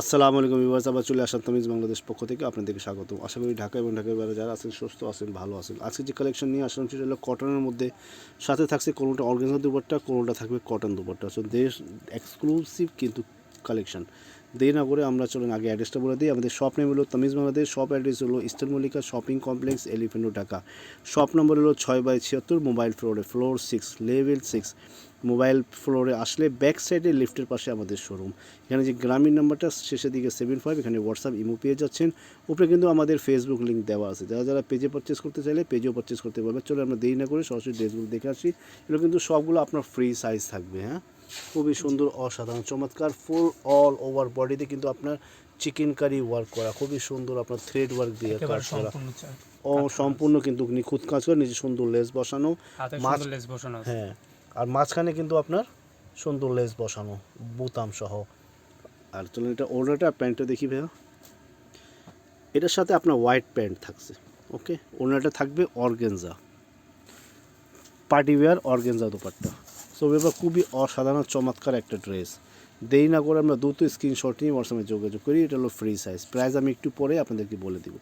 আসসালামু আলাইকুম ইউয়ার্স আবার চলে আসলাম তামিজ বাংলাদেশ পক্ষ থেকে। আপনাদেরকে স্বাগত আশা করি ঢাকা এবং ঢাকার বাইরে যারা আছেন, সুস্থ আছেন, ভালো আছেন। আজকে যে কালেকশন নিয়ে আসলাম সেটা হলো কটনের মধ্যে। সাথে থাকছে কোনোটা অর্গেনজা দুপাট্টা কোনোটা থাকবে কটন দুপাট্টা। সো দেশ এক্সক্লুসিভ কিন্তু কালেকশন দেরি না করে আমরা চলুন আগে অ্যাড্রেসটা বলে দিই। আমাদের শপ নেম হলো তামিজ বাংলাদেশ শপ অ্যাড্রেস হলো ইস্টার্ন মল্লিকা শপিং কমপ্লেক্স এলিফেন্টো ঢাকা। শপ নম্বর হলো ছয় বাই ছিয়াত্তর মোবাইল ফ্লোরে floor six level six mobile ফ্লোরে আসলে ব্যাক সাইডে লিফটের পাশে আমাদের শোরুম। এখানে যে গ্রামীণ নাম্বারটা শেষের দিকে সেভেন ফাইভ এখানে হোয়াটসঅ্যাপ ইমো পেয়ে যাচ্ছেন। উপরে কিন্তু আমাদের ফেসবুক লিঙ্ক দেওয়া আছে। যারা যারা পেজে পারচেস করতে চাইলে পেজেও পারচেস করতে পারবে। চলো আমরা দেরি না করে সরাসরি ড্রেসগুলো দেখে আসি। এগুলো কিন্তু সবগুলো আপনার ফ্রি সাইজ থাকবে হ্যাঁ? খুবই সুন্দর অসাধারণ চমৎকার ফুল অল ওভার বডিতে কিন্তু আপনার চিকেন কারি ওয়ার্ক করা। খুবই সুন্দর আপনার থ্রেড ওয়ার্ক দিয়ে কাজ করা। সম্পূর্ণ ও সম্পূর্ণ কিন্তু নিখুঁত কাজ করে নিজে সুন্দর লেস বসানো লেস বসানো হ্যাঁ। আর মাঝখানে কিন্তু আপনার সুন্দর লেস বসানো, বুতাম সহ। আর চলুন এটা ওড়নাটা, প্যান্টটা দেখি ভাইয়া। এটার সাথে আপনার হোয়াইট প্যান্ট থাকছে, ওকে? ওড়নাটা থাকবে organza. Party wear organza dupatta. So ব্যাপার খুবই অসাধারণ, চমৎকার একটা ড্রেস। দেরি না করে আমরা দ্রুত স্ক্রিনশট নিয়ে হোয়াটসঅ্যাপে যোগাযোগ করি, এটা হলো ফ্রি সাইজ প্রাইস আমি একটু পরে আপনাদেরকে বলে দিব।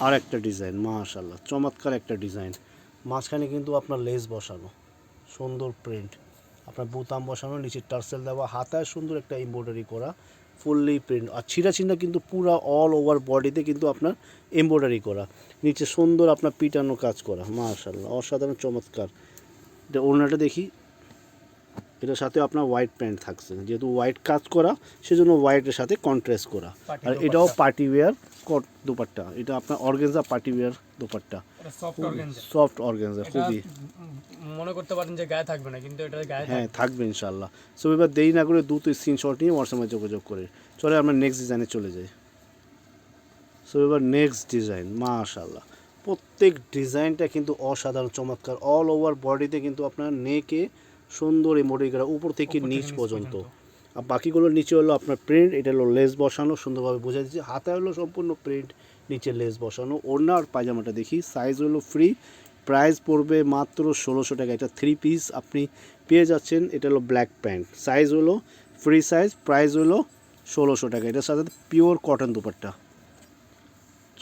আর একটা ডিজাইন মাশাল্লাহ চমৎকার একটা ডিজাইন। মাঝখানে কিন্তু আপনার লেস বসানো। সুন্দর প্রিন্ট আপনার বোতাম বসানো নিচে টার্সেল দেওয়া হাতায় সুন্দর একটা এমব্রয়ডারি করা ফুললি প্রিন্ট আর ছিঁড়া ছিন্না কিন্তু পুরো অল ওভার বডিতে কিন্তু আপনার এমব্রয়ডারি করা। নিচে সুন্দর আপনার পিটানো কাজ করা মাশাল্লাহ অসাধারণ চমৎকার। এটা ওড়নাটা দেখি এটার সাথে আপনার হোয়াইট প্যান্ট থাকছে। যেহেতু হোয়াইট কাজ করা সেজন্য হোয়াইটের সাথে কন্ট্রাস্ট করা। আর এটাও পার্টি ওয়্যার কট দুপাট্টা। এটা আপনার organza party wear dupatta. Soft organza খুবই। মনে করতে পারেন যে গায়ে থাকবে না কিন্তু এটা গায়ে হ্যাঁ থাকবে ইনশাল্লাহ সো এবার দেরি না করে দ্রুত স্ক্রিনশট নিয়ে হোয়াটসঅ্যাপে যোগাযোগ করে। চলে আমরা নেক্সট ডিজাইনে চলে যাই। সো এবার নেক্সট ডিজাইন মাশাল্লাহ প্রত্যেক ডিজাইনটা কিন্তু অসাধারণ চমৎকার অল ওভার বডিতে কিন্তু আপনার নেকে সুন্দর করা উপর থেকে নিচ পর্যন্ত। আর বাকিগুলোর নিচে হলো আপনার প্রিন্ট এটা হলো লেস বসানো সুন্দরভাবে বোঝা যাচ্ছে হাতে হলো সম্পূর্ণ প্রিন্ট নিচে লেস বসানো। ওড়না আর পায়জামাটা দেখি সাইজ হলো ফ্রি প্রাইস পড়বে মাত্র ষোলোশো টাকা। এটা থ্রি পিস আপনি পেয়ে যাচ্ছেন। এটা হলো ব্ল্যাক প্যান্ট সাইজ হলো ফ্রি সাইজ প্রাইস হলো ষোলোশো টাকা। এটার সাথে পিওর কটন দুপাট্টা।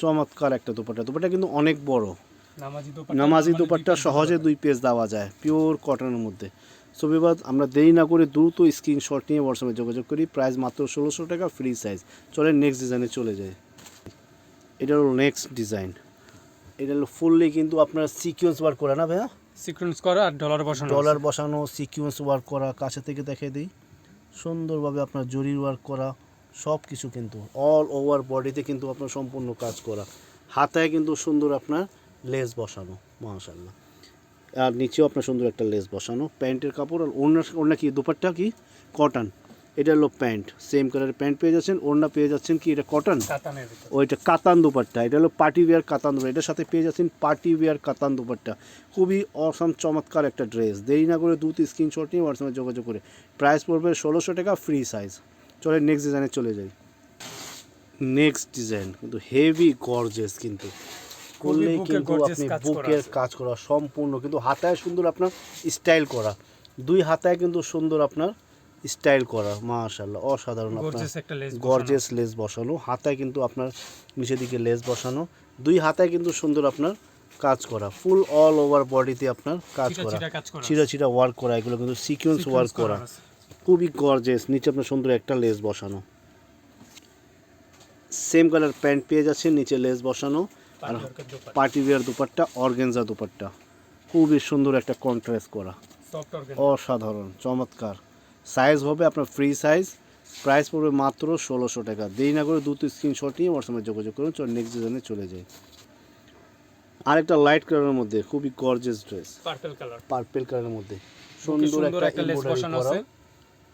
চমৎকার একটা দুপাট্টা। দুপাট্টা কিন্তু অনেক বড়। নামাজি দোপাট্টা নামাজি দুপাট্টা সহজে দুই পেজ দেওয়া যায় পিওর কটনের মধ্যে। সো বিবাদ আমরা দেরি না করে দ্রুত স্ক্রিনশট নিয়ে হোয়াটসঅ্যাপে যোগাযোগ করি। প্রাইস মাত্র ষোলোশো টাকা ফ্রি সাইজ চলে নেক্সট ডিজাইনে চলে যায় এটা হলো নেক্সট ডিজাইন এটা হলো ফুললি কিন্তু আপনার সিকোয়েন্স ওয়ার্ক করা না ভাইয়া? সিকোয়েন্স করা আর ডলার বসানো ডলার বসানো সিকোয়েন্স ওয়ার্ক করা কাছে থেকে দেখে দিই। সুন্দরভাবে আপনার জরির ওয়ার্ক করা সব কিছু কিন্তু অল ওভার বডিতে কিন্তু আপনার সম্পূর্ণ কাজ করা। হাতায় কিন্তু সুন্দর আপনার লেস বসানো মাশাল্লাহ আর নিচেও আপনার সুন্দর একটা লেস বসানো প্যান্টের কাপড় আর ওড়না ওড়না কি দুপাট্টা কি? কটন এটা হলো প্যান্ট। সেম কালারের প্যান্ট পেয়ে যাচ্ছেন ওড়না পেয়ে যাচ্ছেন কি? এটা কটন? ওইটা কাতান দুপাট্টা। এটা হলো পার্টি ওয়্যার কাতান দুপাট্টা। এটার সাথে পেয়ে যাচ্ছেন পার্টি ওয়্যার কাতান দুপাট্টা। খুবই অসম চমৎকার একটা ড্রেস। দেরি না করে দুটি স্ক্রিনশট নিয়ে হোয়াটসঅ্যাপে যোগাযোগ করে। প্রাইস পড়বে ষোলোশো টাকা ফ্রি সাইজ চলে নেক্সট ডিজাইনে চলে যাই। নেক্সট ডিজাইন কিন্তু হেভি গর্জেস কিন্তু। করলেই বুকে কিন্তু আপনি বুকের কাজ করা সম্পূর্ণ। কিন্তু হাতায় সুন্দর আপনার স্টাইল করা। দুই হাতায় কিন্তু সুন্দর আপনার স্টাইল করা মাশাল্লাহ অসাধারণ গর্জেস লেস বসানো। হাতায় কিন্তু আপনার নিচের দিকে লেস বসানো দুই হাতায় কিন্তু সুন্দর আপনার কাজ করা ফুল অল ওভার বডিতে আপনার কাজ করা চিরা চিরা ওয়ার্ক করা এগুলো কিন্তু সিকোয়েন্স ওয়ার্ক করা। খুবই গর্জেস নিচে আপনার সুন্দর একটা লেস বসানো। সেম কালার প্যান্ট পেয়ে যাচ্ছেন নিচে লেস বসানো। আর party wear dupatta. Organza dupatta খুবই সুন্দর একটা কন্ট্রাস্ট করা। অসাধারণ চমৎকার। সাইজ হবে আপনার ফ্রি সাইজ প্রাইস পড়বে মাত্র ষোলোশো টাকা। দেরি না করে দুটো স্ক্রিনশট নিয়ে হোয়াটসঅ্যাপে যোগাযোগ করুন চল নেক্সট ডিজাইনে চলে যাই। আরেকটা লাইট কালারের মধ্যে খুবই gorgeous dress purple colour purple কালারের মধ্যে। সুন্দর একটা একটা লেস বসানো আছে।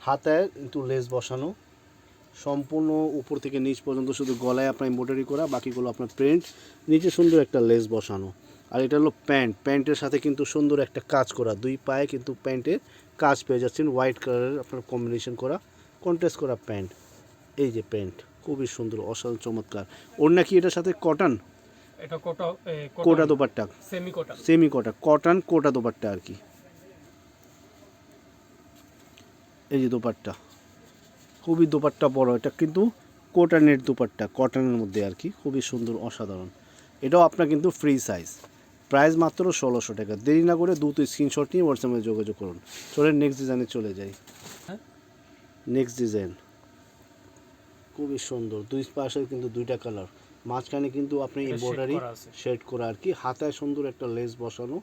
হাতায় কিন্তু লেস বসানো। সম্পূর্ণ উপর থেকে নিচ পর্যন্ত শুধু গলায় আপনার এমব্রয়ডারি করা বাকিগুলো আপনার প্রিন্ট নিচে সুন্দর একটা লেস বসানো। আর এটা হলো প্যান্ট। প্যান্টের সাথে কিন্তু সুন্দর একটা কাজ করা। দুই পায়ে কিন্তু প্যান্টের কাজ পেয়ে যাচ্ছেন হোয়াইট কালারের আপনার কম্বিনেশন করা কন্ট্রাস্ট করা প্যান্ট। এই যে প্যান্ট খুবই সুন্দর অসাধারণ চমৎকার। ওর নাকি এটার সাথে কটন এটা Kota Kota dupatta. Semi Kota semi Kota cotton Kota dupatta আর কি। এই যে দোপাট্টা খুবই দুপাট্টা বড় এটা কিন্তু কোটানের দুপাট্টা কটনের মধ্যে আর কি খুবই সুন্দর অসাধারণ। এটাও আপনার কিন্তু ফ্রি সাইজ প্রাইস মাত্র ষোলোশো টাকা। দেরি না করে দ্রুত স্ক্রিনশট নিয়ে হোয়াটসঅ্যাপে যোগাযোগ করুন। চলে নেক্সট ডিজাইনে চলে যাই। হ্যাঁ। নেক্সট ডিজাইন খুবই সুন্দর। দুই পাশে কিন্তু দুইটা কালার মাঝখানে কিন্তু আপনি এমব্রয়ডারি শেড করা আর কি। হাতায় সুন্দর একটা লেস বসানো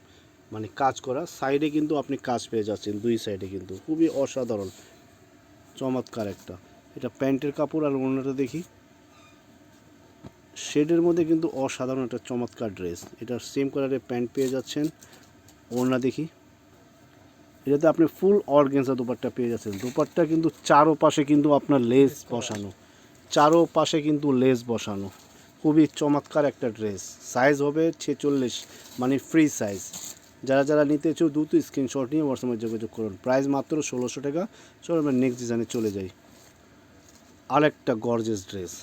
মানে কাজ করা। সাইডে কিন্তু আপনি কাজ পেয়ে যাচ্ছেন দুই সাইডে কিন্তু। খুবই অসাধারণ। চমৎকার একটা। এটা প্যান্টের কাপড় আর অন্যটা দেখি। শেডের মধ্যে কিন্তু অসাধারণ একটা চমৎকার ড্রেস। এটা সেম কালারের প্যান্ট পেয়ে যাচ্ছেন। ওড়না দেখি। এটাতে আপনি ফুল অর্গেন্সা দুপাট্টা পেয়ে যাচ্ছেন। দুপাট্টা কিন্তু চারো পাশে কিন্তু আপনার লেস বসানো। চারো পাশে কিন্তু লেস বসানো। খুবই চমৎকার একটা ড্রেস। সাইজ হবে ছেচল্লিশ মানে ফ্রি সাইজ যারা যারা নিতে চাও দ্রুত স্ক্রিনশট নিয়ে হোয়াটসঅ্যাপে যোগাযোগ করুন। প্রাইস মাত্র ষোলোশো টাকা। চলো আমরা নেক্সট ডিজাইনে চলে যাই। আরেকটা গর্জেস ড্রেস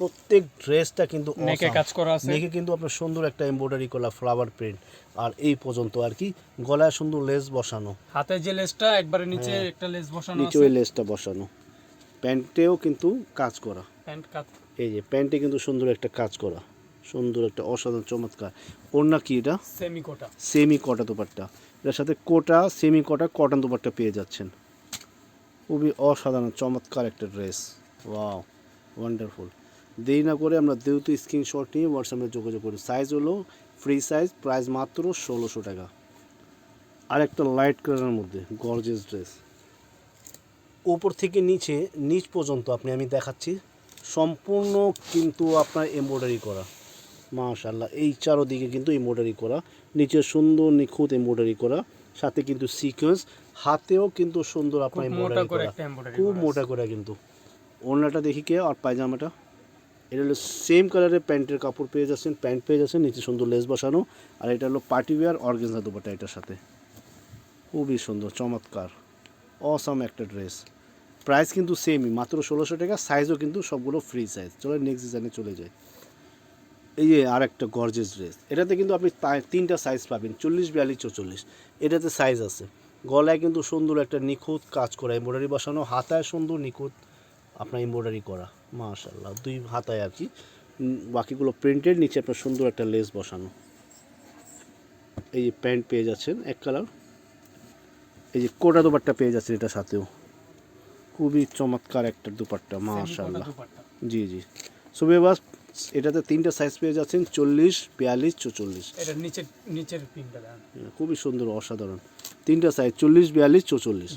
প্রত্যেক ড্রেসটা কিন্তু নেকে কাজ করা আছে। নেকে কিন্তু আপনার সুন্দর একটা এমব্রয়ডারি করা ফ্লাওয়ার প্রিন্ট আর এই পর্যন্ত আর কি গলায় সুন্দর লেস বসানো। হাতে যে লেসটা একবারে নিচে হ্যাঁ। একটা লেস বসানো নিচে ওই লেসটা বসানো। প্যান্টেও কিন্তু কাজ করা। প্যান্ট কাট এই যে প্যান্টে কিন্তু সুন্দর একটা কাজ করা। সুন্দর একটা অসাধারণ চমৎকার। ওড়না কি এটা? সেমি কোটা সেমি কটা দুপাট্টা। এটার সাথে কোটা সেমি কোটা কটন দুপাট্টা পেয়ে যাচ্ছেন। খুবই অসাধারণ চমৎকার একটা ড্রেস ওয়াও ওয়ান্ডারফুল দেরি না করে আমরা দ্রুত স্ক্রিনশট নিয়ে হোয়াটসঅ্যাপে যোগাযোগ করি। সাইজ হলো ফ্রি সাইজ প্রাইস মাত্র ষোলোশো টাকা। আর একটা লাইট কালারের মধ্যে গর্জেস ড্রেস উপর থেকে নিচে নিচ পর্যন্ত আপনি আমি দেখাচ্ছি। সম্পূর্ণ কিন্তু আপনার এমব্রয়ডারি করা। মাশাল্লাহ এই চারোদিকে কিন্তু এমব্রয়ডারি করা। নিচে সুন্দর নিখুঁত এমব্রয়ডারি করা। সাথে কিন্তু সিকোয়েন্স হাতেও কিন্তু সুন্দর আপনার এমব্রয়ডারি করা খুব মোটা করে কিন্তু। ওড়নাটা দেখি কে? আর পায়জামাটা? এটা হলো সেম কালারের প্যান্টের কাপড় পেয়ে যাচ্ছেন, প্যান্ট পেয়ে যাচ্ছেন, নিচে সুন্দর লেস বসানো। আর এটা হলো পার্টি ওয়্যার অর্গেনজা দুপাটা এটার সাথে। খুবই সুন্দর, চমৎকার অসাম একটা ড্রেস প্রাইস কিন্তু সেমই মাত্র ষোলোশো টাকা সাইজও কিন্তু সবগুলো ফ্রি সাইজ চলো নেক্সট ডিজাইনে চলে যাই। এই যে আর একটা গর্জেস ড্রেস এটাতে কিন্তু আপনি তিনটা সাইজ পাবেন, চল্লিশ, বিয়াল্লিশ, চৌচল্লিশ। এটাতে সাইজ আছে। গলায় কিন্তু সুন্দর একটা নিখুঁত কাজ করা এমব্রয়ডারি বসানো, হাতায় সুন্দর নিখুঁত আপনার এমব্রয়ডারি করা। মাশাল্লাহ দুই হাতায় আর কি। বাকিগুলো প্রিন্টেড নিচে আপনার সুন্দর একটা লেস বসানো। এই যে প্যান্ট পেয়ে যাচ্ছেন এক কালার এই যে কোটা দুপাট্টা পেয়ে যাচ্ছেন এটার সাথেও। খুবই চমৎকার একটা দুপাট্টা মাশাল্লাহ জি জি। সুবে বাস এটাতে তিনটা সাইজ পেয়ে যাচ্ছেন চল্লিশ বিয়াল্লিশ চৌচল্লিশ। এটা নিচের নিচের খুবই সুন্দর অসাধারণ। তিনটা সাইজ চল্লিশ বিয়াল্লিশ চৌচল্লিশ।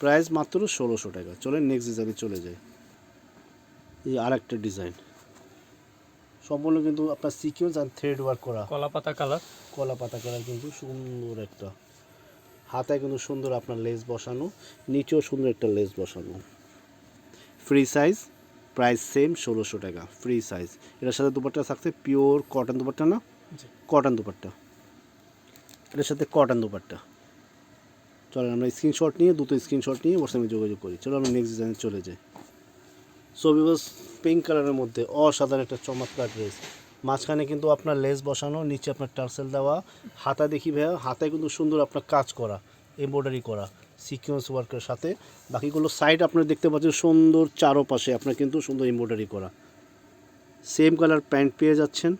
প্রাইস মাত্র ষোলোশো টাকা। চলেন নেক্সট ডিজাইনে চলে যাই। এই আর একটা ডিজাইন সম্পূর্ণ কিন্তু আপনার সিকিউন্স অ্যান্ড থ্রেড ওয়ার্ক করা। কলা পাতা কালার কলা পাতা কালার কিন্তু সুন্দর একটা। হাতায় কিন্তু সুন্দর আপনার লেস বসানো নিচেও সুন্দর একটা লেস বসানো। ফ্রি সাইজ প্রাইস সেম ষোলোশো টাকা ফ্রি সাইজ এটার সাথে দুপাট্টা থাকছে পিওর কটন দুপাট্টা না? কটন দুপাট্টা। এটার সাথে কটন দুপাট্টা। চলেন আমরা স্ক্রিনশট নিয়ে দুটো স্ক্রিনশট নিয়ে ওর হোয়াটসঅ্যাপে যোগাযোগ করি। চলো আমরা নেক্সট ডিজাইনে চলে যাই। সো বিকজ পিঙ্ক কালারের মধ্যে অসাধারণ একটা চমৎকার ড্রেস মাঝখানে কিন্তু আপনার লেস বসানো, নিচে আপনার টার্সেল দেওয়া। হাতা দেখি ভাইয়া, হাতায় কিন্তু সুন্দর আপনার কাজ করা এমব্রয়ডারি করা সিকোয়েন্স ওয়ার্কের সাথে। বাকিগুলো সাইড আপনারা দেখতে পাচ্ছেন সুন্দর চারোপাশে আপনার কিন্তু সুন্দর এমব্রয়ডারি করা। সেম কালার প্যান্ট পেয়ে যাচ্ছেন।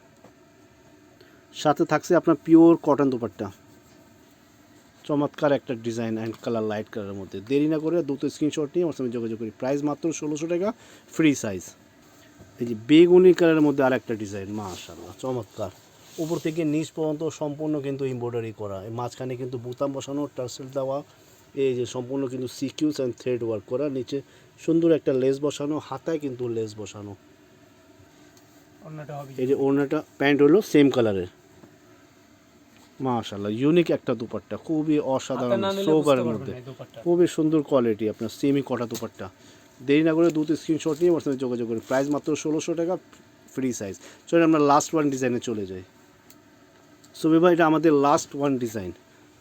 সাথে থাকছে আপনার পিওর কটন দুপাট্টা। চমৎকার একটা ডিজাইন অ্যান্ড কালার লাইট কালারের মধ্যে। দেরি না করে দুটো স্ক্রিনশট নিয়ে আমার সঙ্গে যোগাযোগ করি। প্রাইস মাত্র ষোলোশো টাকা ফ্রি সাইজ এই যে বেগুনি কালারের মধ্যে আর একটা ডিজাইন মাশাল্লাহ চমৎকার। উপর থেকে নিচ পর্যন্ত সম্পূর্ণ কিন্তু এমব্রয়ডারি করা। এই মাঝখানে কিন্তু বুতাম বসানো টার্সেল দেওয়া এই যে সম্পূর্ণ কিন্তু সিকিউস অ্যান্ড থ্রেড ওয়ার্ক করা। নিচে সুন্দর একটা লেস বসানো হাতায় কিন্তু লেস বসানো। হবে এই যে ওড়নাটা প্যান্ট হলো সেম কালারের মাশাল্লাহ ইউনিক একটা দুপাট্টা খুবই অসাধারণ সোবারের মধ্যে। খুবই সুন্দর কোয়ালিটি আপনার সেমি কটা দুপাট্টা। দেরি না করে দুটো স্ক্রিনশট নিয়ে আমার যোগাযোগ করি প্রাইস মাত্র ষোলোশো টাকা ফ্রি সাইজ চলে আমরা লাস্ট ওয়ান ডিজাইনে চলে যাই। সো ভাই এটা আমাদের লাস্ট ওয়ান ডিজাইন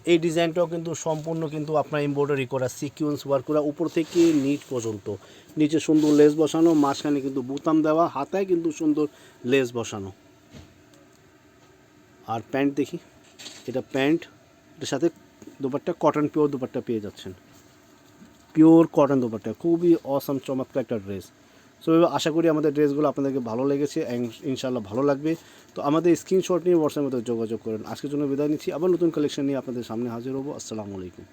এই ডিজাইনটাও কিন্তু সম্পূর্ণ কিন্তু আপনার এমব্রয়ডারি করা সিকিউন্স ওয়ার্ক করা উপর থেকে নিচ পর্যন্ত। নিচে সুন্দর লেস বসানো মাঝখানে কিন্তু বুতাম দেওয়া হাতায় কিন্তু সুন্দর লেস বসানো। আর প্যান্ট দেখি। এটা প্যান্ট, এটার সাথে দুপাট্টা কটন পিওর দুপাট্টা পেয়ে যাচ্ছেন। পিওর কটন দুপাট্টা, খুবই অসম চমৎকার একটা ড্রেস সো আশা করি আমাদের ড্রেসগুলো আপনাদেরকে ভালো লেগেছে ইনশাল্লাহ ভালো লাগবে। তো আমাদের স্ক্রিনশট নিয়ে হোয়াটসঅ্যাপের মধ্যে যোগাযোগ করেন। আজকের জন্য বিদায় নিচ্ছি। আবার নতুন কালেকশন নিয়ে আপনাদের সামনে হাজির হব। আসসালামু আলাইকুম।